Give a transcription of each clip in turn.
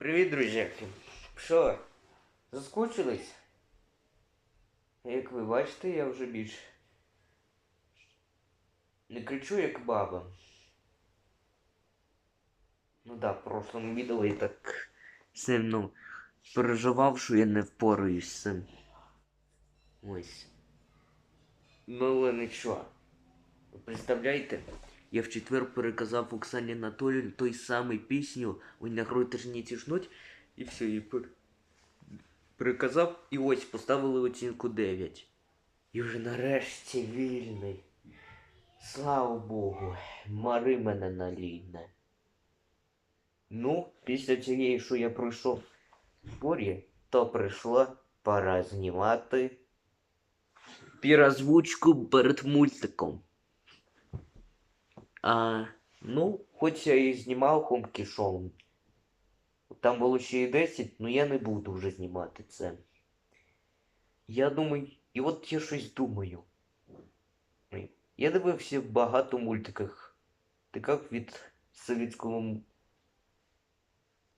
Привіт, друзяки. Що, заскучились? Як ви бачите, я вже більш не кричу як баба. Ну да, в прошлому відео я так сильно переживав, що я не впораюсь з цим. Ось. Ну, але нічого. Представляєте? Я в четвер переказав Оксані Анатолію той самий пісню «Ой, на груди ж не тішнуть» і все, і пер... переказав, і ось поставили оцінку 9. І вже нарешті вільний. Слава Богу, мари мене налійне. Ну, після цієї, що я пройшов в порі, то прийшла пора знімати пірозвучку перед мультиком. А, ну, хоч я і знімав Хомкі Шоу. Там було ще і 10, але я не буду вже знімати це. Я думаю, і от я щось думаю. Я дивився багато мультиках. Таких від совєтського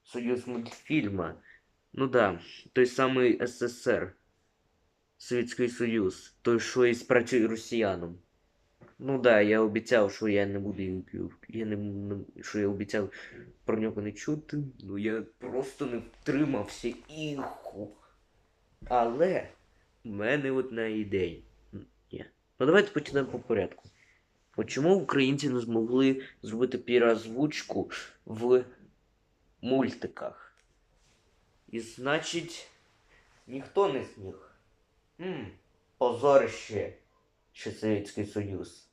Союз мультфільма. Ну да, той самий СССР. Совєтський Союз. Той, що і спрацює росіянам. Ну да, я обіцяв, що я не буду. Я не, що я обіцяв про нього не чути. Ну я просто не втримався іху. Але в мене одна ідея. М, Є. Ну давайте почнемо по порядку. Чому українці не змогли зробити пірозвучку в мультиках? І значить, ніхто не зміг. М, позорище, що Совєтський Союз.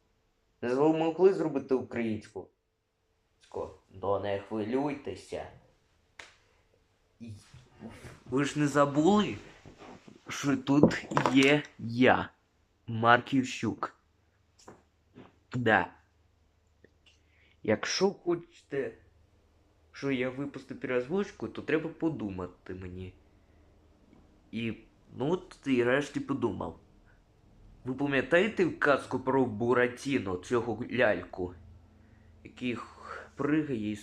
Не змогли зробити українську. Ну не хвилюйтеся. Ви ж не забули, що тут є я, Марк Ющук. Да. Якщо хочете, що я випустив переозвучку, то треба подумати мені. І ну от і решті подумав. Ви пам'ятаєте казку про Буратіно, цього ляльку, який пригає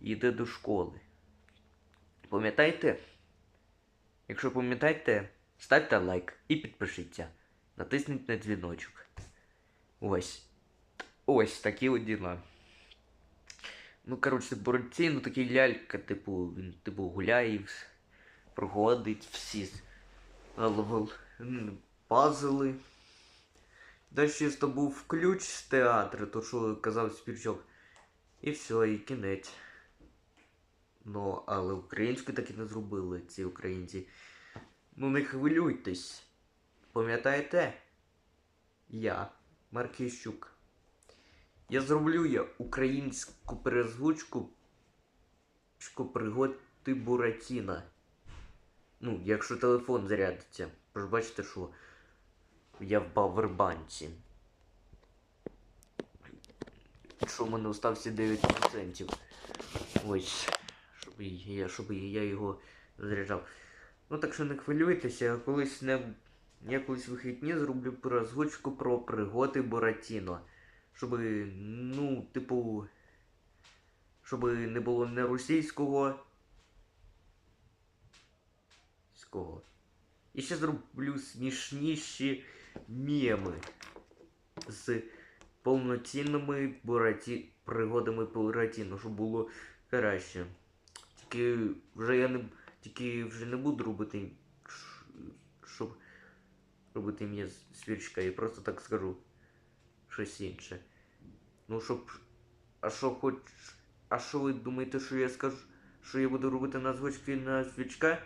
і йде до школи? Пам'ятаєте? Якщо пам'ятаєте, ставте лайк і підпишіться. Натисніть на дзвіночок. Ось. Ось такі от діла. Ну, коротше, Буратіно такий лялька, типу, він типу гуляє, проходить всі з- м, пазли. Далі чисто був ключ з театру, то що казав співчок. І все, і кінець. Ну, але українську так і не зробили ці українці. Ну не хвилюйтесь. Пам'ятаєте? Я, Маркіщук. Я зроблю я українську перезвучку «Чко пригоди Буратіна. Ну, якщо телефон зарядиться. Ви бачите, що я в павербанці. Що в мене остався 9%. Ось. Щоб я, щоб я його заряджав. Ну так що не хвилюйтеся, я колись не. Я колись вихідні зроблю переозвучку про пригоди Буратіно. Щоб, ну, типу. Щоб не було не російського. І ще зроблю смішніші меми з повноцінними Бураті... пригодами Буратіно, щоб було краще. Тільки вже я не тільки вже не буду робити, щоб робити з- свірчка, я просто так скажу щось інше. Ну щоб. А що хоч. А що ви думаєте, що я скажу? Що я буду робити на на свічка?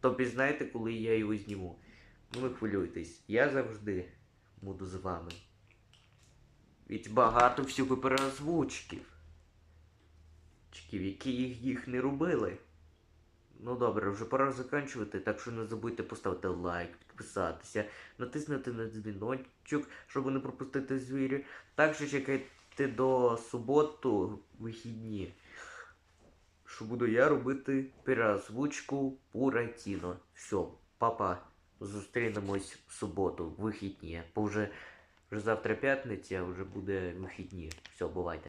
То пізнаєте, коли я його зніму. Ну не хвилюйтесь, я завжди буду з вами. Ведь багато всього переозвучків. Чеків, які їх, їх не робили. Ну добре, вже пора закінчувати, так що не забудьте поставити лайк, підписатися, натиснути на дзвіночок, щоб не пропустити звірі. Також чекайте до суботу вихідні. Що буду я робити переозвучку Буратіно. Все, папа, зустрінемось в суботу, вихідні. Бо вже, вже завтра п'ятниця, вже буде вихідні. Все, бувайте.